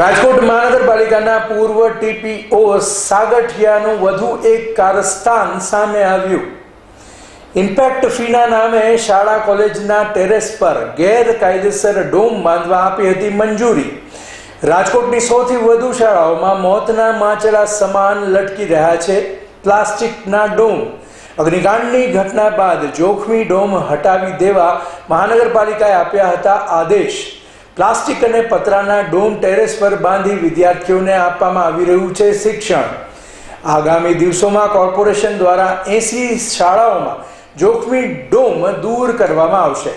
રાજકોટ મહાનગરપાલિકાના પૂર્વ ટીપીઓ સાગઠિયાનું વધુ એક કારસ્તાન સામે આવ્યું. ઇમ્પેક્ટ ફીના નામે શાળા કોલેજના ટેરેસ પર ગેરકાયદેસર ડોમ બાંધવા આપી હતી મંજૂરી. રાજકોટની સૌથી વધુ શાળાઓમાં મોતના માચડા સમાન લટકી રહ્યા છે પ્લાસ્ટિકના ડોમ. અગ્નિકાંડની ઘટના બાદ જોખમી ડોમ હટાવી દેવા મહાનગરપાલિકાએ આપ્યા હતા આદેશ. પ્લાસ્ટિક અને પતરાના ડોમ ટેરેસ પર બાંધી વિદ્યાર્થીઓને આપવામાં આવી રહ્યું છે શિક્ષણ. આગામી દિવસોમાં કોર્પોરેશન દ્વારા એસી શાળાઓમાં જોખમી ડોમ દૂર કરવામાં આવશે.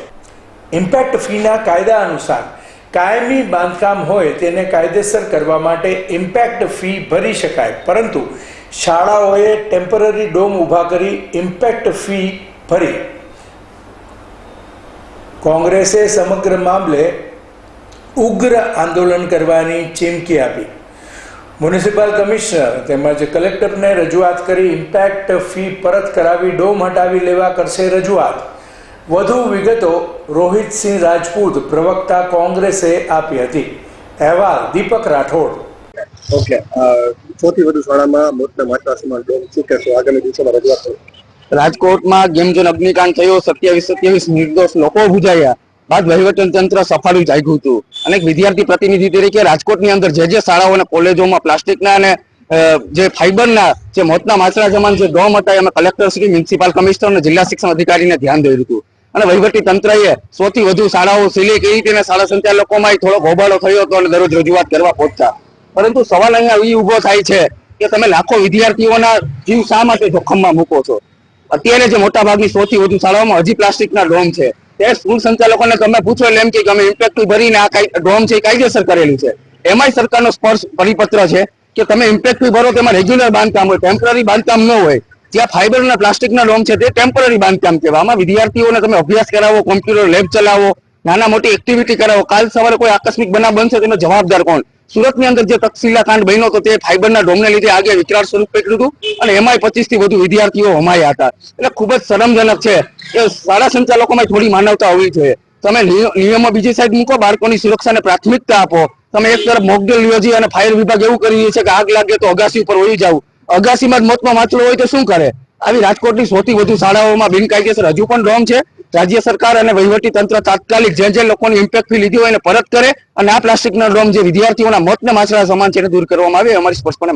ઇમ્પેક્ટ ફીના કાયદા અનુસાર કાયમી બાંધકામ હોય તેને કાયદેસર કરવા માટે ઇમ્પેક્ટ ફી ભરી શકાય, પરંતુ શાળાઓએ ટેમ્પરરી ડોમ ઊભા કરી ઇમ્પેક્ટ ફી ભરી. કોંગ્રેસે સમગ્ર મામલે ઉગ્ર આંદોલન કરવાની ચીમકી આપી. મ્યુનિસિપલ કમિશનર તેમજ કલેક્ટરને રજૂઆત કરી ઇમ્પેક્ટ ફી પરત કરાવી ડોમ હટાવી લેવા કરશે રજૂઆત. વધુ વિગતો રોહિતસિંહ રાજપૂત પ્રવક્તા કોંગ્રેસે આપી હતી. અહેવાલ દીપક રાઠોડ. ઓકે સૌથી વધુ શાળામાં મોટના માત્રા ડોમ શું કહેશો? આગામી દિવસોમાં રજૂઆત રાજકોટમાં ગેમ ઝોન અગ્નિકાંડ થયો સત્યાવીસ સત્યાવીસ નિર્દોષ લોકો ભૂજાયા. બાદ વહીવટી તંત્ર સફાળું જાગ્યું હતું. અને વિદ્યાર્થી પ્રતિનિધિ તરીકે રાજકોટની અંદર જે જે શાળાઓ અને કોલેજોમાં પ્લાસ્ટિકના અને જે ફાઈબરના જે મોતના માછલા સમાન જે ડોમ હતા, એમાં કલેક્ટર શ્રી, મ્યુનિસિપલ કમિશનર અને જિલ્લા શિક્ષણ અધિકારીને ધ્યાન દોર્યું હતું. અને વહીવટી તંત્રએ સૌથી વધુ શાળાઓ સિલેક કરી અને શાળા સંચાલકોમાં થોડો ગોબાળો થયો હતો અને દરરોજ રજૂઆત કરવા પહોંચતા. પરંતુ સવાલ અહીંયા એ ઊભો થાય છે કે તમે લાખો વિદ્યાર્થીઓના જીવ શા માટે જોખમમાં મૂકો છો? અત્યારે જે મોટા ભાગની સૌથી વધુ શાળાઓમાં હજી પ્લાસ્ટિકના ડોમ છે. તે સ્કૂલ સંચાલકોને તમે પૂછો એટલે એમ કે અમે ઇમ્પેક્ટથી ભરીને આ ડોમ છે એ કાયદેસર કરેલું છે. એમાંય સરકારનો સ્પર્શ પરિપત્ર છે કે તમે ઇમ્પેક્ટ ભરો તેમાં રેગ્યુલર બાંધકામ હોય ટેમ્પરરી બાંધકામ ન હોય, જ્યાં ફાઈબર અને પ્લાસ્ટિકના ડોમ છે તે ટેમ્પરરી બાંધકામ કહેવાય આમાં વિદ્યાર્થીઓને તમે અભ્યાસ કરાવો કોમ્પ્યુટર લેબ ચલાવો નાના મોટી એક્ટિવિટી કરાવો. કાલ સવારે કોઈ આકસ્મિક બનાવ બનશે તેનો જવાબદાર કોણ? સુરતની અંદર જે તક્ષશિલા કાંડ બન્યો તો તે ફાઈબરના ડોમને લીધે આગે વિકરાળ સ્વરૂપ પકડ્યું હતું અને એમાંય પચીસથી વધુ વિદ્યાર્થીઓ હમાયા હતા. એટલે ખૂબ જ શરમજનક છે એ શાળા સંચાલકોમાં થોડી માનવતા હોવી જોઈએ. તમે નિય- નિયમો બીજી સાઈડ મૂકો, બાળકોની સુરક્ષાને પ્રાથમિકતા આપો. તમે એક તરફ મોકડ્રીલ યોજી અને ફાયર વિભાગ એવું કરી રહ્યું છે કે આગ લાગે તો અગાસી ઉપર વહી જાવ અગાસીમાં જ મોતમાં માછલો હોય તો શું કરે? આવી રાજકોટની સૌથી વધુ શાળાઓમાં બિનકાયદેસર હજુ પણ ડોમ છે. રાજ્ય સરકાર અને વહીવટી તંત્ર તાત્કાલિક જે જે લોકોની ઇમ્પેક્ટ ફી લીધી હોય એને પરત કરે અને આ પ્લાસ્ટિકના ડોમ જે વિદ્યાર્થીઓના મોતને માછરા સમાન છે એને દૂર કરવામાં આવે અમારી સ્પષ્ટપણે